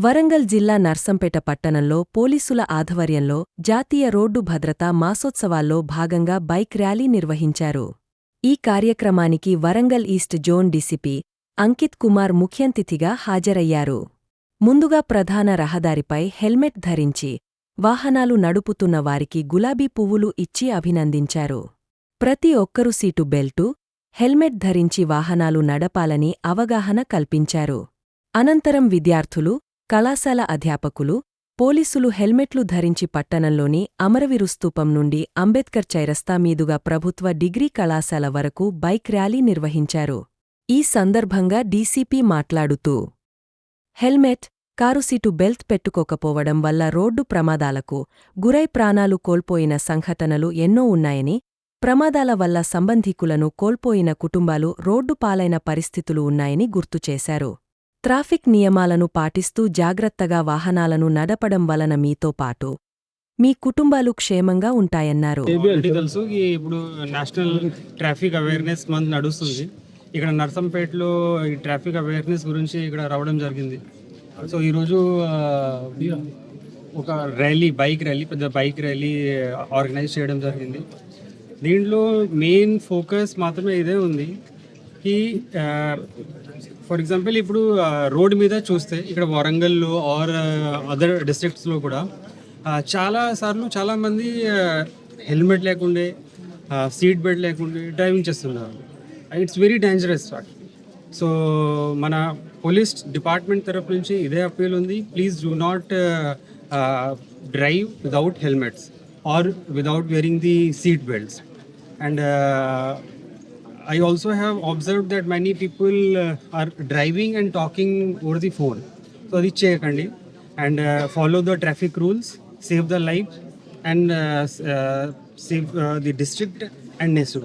వరంగల్ జిల్లా నర్సంపేట పట్టణంలో పోలీసుల ఆధ్వర్యంలో జాతీయ రోడ్డు భద్రతా మాసోత్సవాల్లో భాగంగా బైక్ ర్యాలీ నిర్వహించారు. ఈ కార్యక్రమానికి Warangal east zone DCP Ankit Kumar ముఖ్యంతిథిగా హాజరయ్యారు. ముందుగా ప్రధాన రహదారిపై హెల్మెట్ ధరించి వాహనాలు నడుపుతున్న వారికి గులాబీ పువ్వులు ఇచ్చి అభినందించారు. ప్రతి ఒక్కరూ సీటు బెల్టు హెల్మెట్ ధరించి వాహనాలు నడపాలని అవగాహన కల్పించారు. అనంతరం విద్యార్థులు కళాశాల అధ్యాపకులు పోలీసులు హెల్మెట్లు ధరించి పట్టణంలోని అమరవీరు స్తూపం నుండి అంబేద్కర్ చైరస్తా మీదుగా ప్రభుత్వ డిగ్రీ కళాశాల వరకు బైక్ ర్యాలీ నిర్వహించారు. ఈ సందర్భంగా డీసీపీ మాట్లాడుతూ హెల్మెట్ కారుసీటు బెల్త్ బెల్ట్ పెట్టుకోకపోవడం వల్ల రోడ్డు ప్రమాదాలకు గురై ప్రాణాలు కోల్పోయిన సంఘటనలు ఎన్నో ఉన్నాయని ప్రమాదాల వల్ల సంబంధికులను కోల్పోయిన కుటుంబాలు రోడ్డు పాలైన పరిస్థితులు ఉన్నాయని గుర్తుచేశారు ట్రాఫిక్ నియమాలను పాటిస్తూ జాగ్రత్తగా వాహనాలను నడపడం వలన మీతో పాటు మీ కుటుంబాలు క్షేమంగా ఉంటాయన్నారు. తెలుసు ఇప్పుడు నేషనల్ ట్రాఫిక్ అవేర్నెస్ మంత్ నడుస్తుంది. ఇక్కడ నర్సంపేటలో ఈ ట్రాఫిక్ అవేర్నెస్ గురించి ఇక్కడ రావడం జరిగింది. సో ఈరోజు ఒక ర్యాలీ బైక్ ర్యాలీ పెద్ద బైక్ ర్యాలీ ఆర్గనైజ్ చేయడం జరిగింది. దీంట్లో మెయిన్ ఫోకస్ మాత్రమే ఇదే ఉంది. కి ఫర్ ఎగ్జాంపుల్ ఇప్పుడు రోడ్ మీద చూస్తే ఇక్కడ వరంగల్లో ఆర్ అదర్ డిస్ట్రిక్ట్స్లో కూడా చాలా సార్లు చాలామంది హెల్మెట్ లేకుండే సీట్ బెల్ట్ లేకుండే డ్రైవింగ్ చేస్తున్నారు. ఇట్స్ వెరీ డేంజరస్ సో మన పోలీస్ డిపార్ట్మెంట్ తరపు నుంచి ఇదే అప్పీల్ ఉంది. Please do not drive without helmets or without wearing the seat belts and I also have observed that many people uh, are driving and talking over the phone. So, అది చేయకండి and uh, follow the traffic rules, save the life, and uh, s- uh, save uh, the district and nation